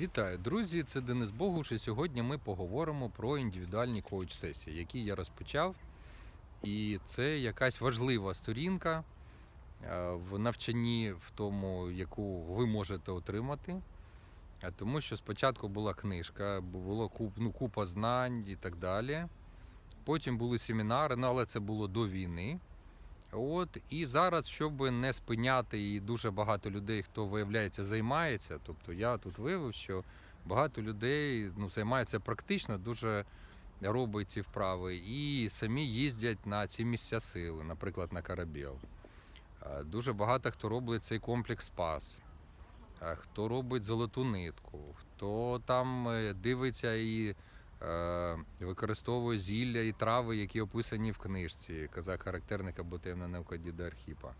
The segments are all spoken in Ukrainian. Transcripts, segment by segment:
Вітаю, друзі! Це Денис Богуш, і сьогодні ми поговоримо про індивідуальні коуч-сесії, які я розпочав. І це якась важлива сторінка е, в навчанні, в тому, яку ви можете отримати. Тому що спочатку була книжка, було куп, ну, купа знань і так далі. Потім були семінари, ну, але це було до війни. От, і зараз, щоб не спиняти і дуже багато людей, хто виявляється, займається. Тобто я тут виявив, що багато людей ну, займаються практично, дуже робить ці вправи, і самі їздять на ці місця сили, наприклад, на Карабіл. Дуже багато хто робить цей комплекс спас, е, хто робить золоту нитку, хто там е, дивиться і е, використовує зілля і трави, які описані в книжці Казак характерник або темна наука діда Архіпа.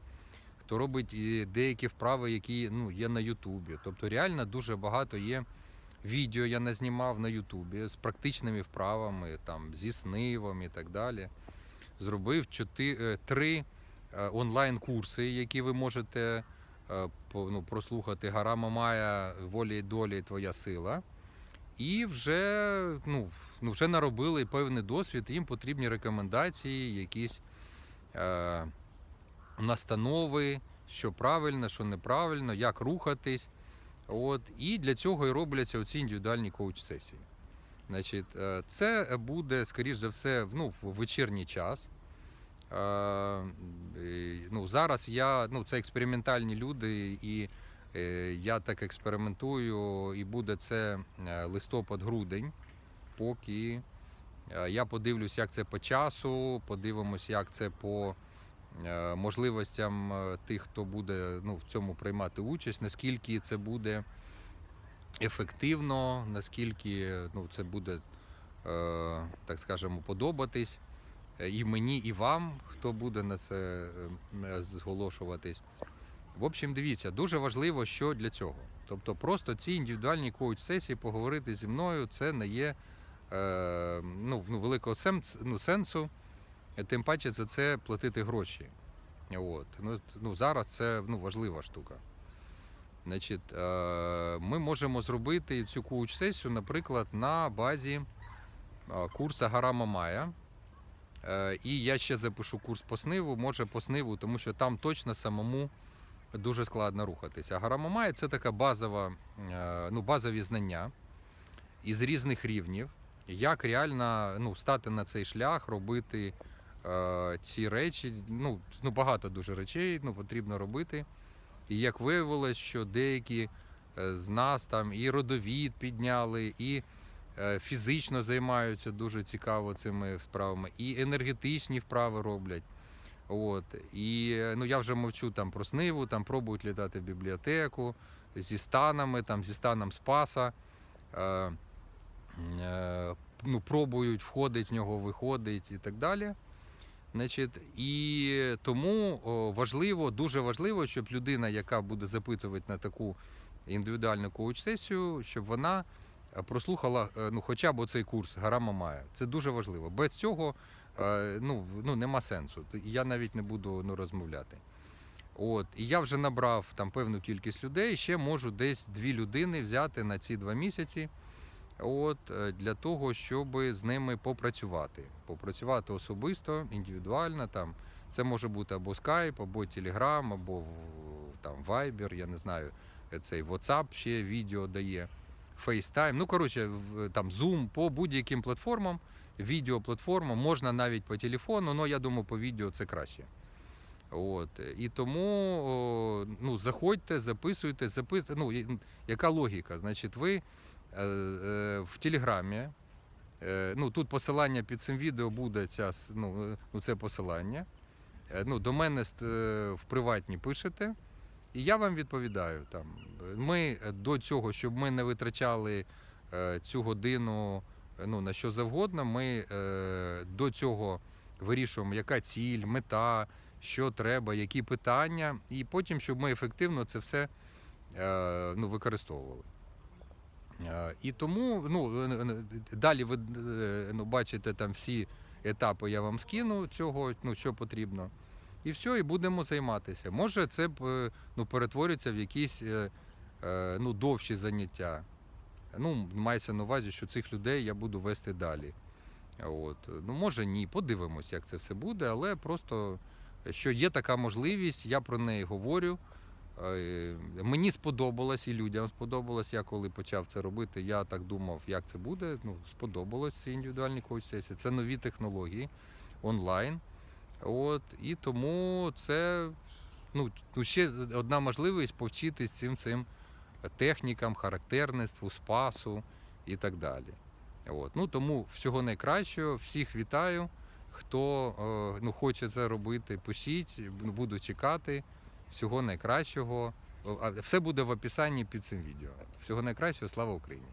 Хто робить деякі вправи, які ну, є на Ютубі. Тобто реально дуже багато є відео, я назнімав на Ютубі з практичними вправами, там, зі снивом і так далі. Зробив е, три е, онлайн-курси, які ви можете ну, прослухати. Гара Мамая, воля і долі, твоя сила. І вже, ну, ну, вже наробили певний досвід, їм потрібні рекомендації, якісь е, настанови, що правильно, що неправильно, як рухатись. От, і для цього і робляться оці індивідуальні коуч-сесії. Значить, е, це буде, скоріш за все, ну, в вечірній час. Е, ну, зараз я, ну, це експериментальні люди, і я так експериментую, і буде це е, листопад-грудень, поки е, я подивлюсь, як це по часу, подивимось, як це по е, можливостям е, тих, хто буде ну, в цьому приймати участь, наскільки це буде ефективно, наскільки ну, це буде, е, так скажемо, подобатись е, і мені, і вам, хто буде на це е, зголошуватись. В общем, дивіться, дуже важливо, що для цього. Тобто, просто ці індивідуальні коуч-сесії поговорити зі мною, це не є е, ну, ну, великого ну, сенсу, тим паче за це платити гроші. От. Ну, ну, зараз це ну, важлива штука. Значить, е, ми можемо зробити цю коуч-сесію, наприклад, на базі е, курсу Гара Мамая. Е, І я ще запишу курс по сниву, може по сниву, тому що там точно самому дуже складно рухатися. А Гара Мамая це така базова, е, ну, базові знання із різних рівнів, як реально ну, стати на цей шлях, робити е, ці речі. Ну, ну, багато дуже речей ну, потрібно робити. І як виявилось, що деякі е, з нас там і родовід підняли, і е, фізично займаються дуже цікаво цими справами, і енергетичні вправи роблять. От. І е, ну, я вже мовчу там про сниву, там пробують літати в бібліотеку зі станами, там, зі станом Спаса. Е, е, ну, пробують, входить в нього, виходить і так далі. Значить, і тому важливо, дуже важливо, щоб людина, яка буде запитувати на таку індивідуальну коуч-сесію, щоб вона е, прослухала е, ну, хоча б оцей курс Гара Мамая. Це дуже важливо. Без цього ну, ну, нема сенсу. Я навіть не буду ну, розмовляти. От, і я вже набрав там певну кількість людей, ще можу десь дві людини взяти на ці два місяці. От е, для того, щоб з ними попрацювати. Попрацювати особисто, індивідуально. Там це може бути або Skype, або Telegram, або там Viber, я не знаю, е, цей WhatsApp ще відео дає, FaceTime. Ну, коротше, там Zoom по будь-яким платформам, відеоплатформам, можна навіть по телефону, але я думаю, по відео це краще. От. І тому ну, заходьте, записуйте, запит... ну, яка логіка? Значить, ви е, е, в Телеграмі. Е, Ну, тут посилання під цим відео буде ця, ну, ну, це посилання. Ну, до мене в приватні пишете, і я вам відповідаю. Там. Ми до цього, щоб ми не витрачали цю годину ну, на що завгодно, ми е, до цього вирішуємо, яка ціль, мета, що треба, які питання, і потім, щоб ми ефективно це все е, ну, використовували. Е, І тому ну, е, е, далі ви е, ну, бачите там всі етапи, я вам скину цього, ну, що потрібно. І все, і будемо займатися. Може, це ну, перетвориться в якісь ну, довші заняття. Ну, мається на увазі, що цих людей я буду вести далі. От. Ну, може ні, подивимось, як це все буде, але просто що є така можливість, я про неї говорю. Е, Мені сподобалось і людям сподобалось. Я коли почав це робити, я так думав, як це буде. Ну, сподобалось ці індивідуальні коуч-сесії. Це нові технології онлайн. От, і тому це ну, ну, ще одна можливість повчитись цим цим технікам, характерництву, спасу і так далі. От. Ну, тому всього найкращого, всіх вітаю. Хто е, ну, хоче це робити, пишіть, буду чекати. Всього найкращого. А Все буде в описанні під цим відео. Всього найкращого, слава Україні!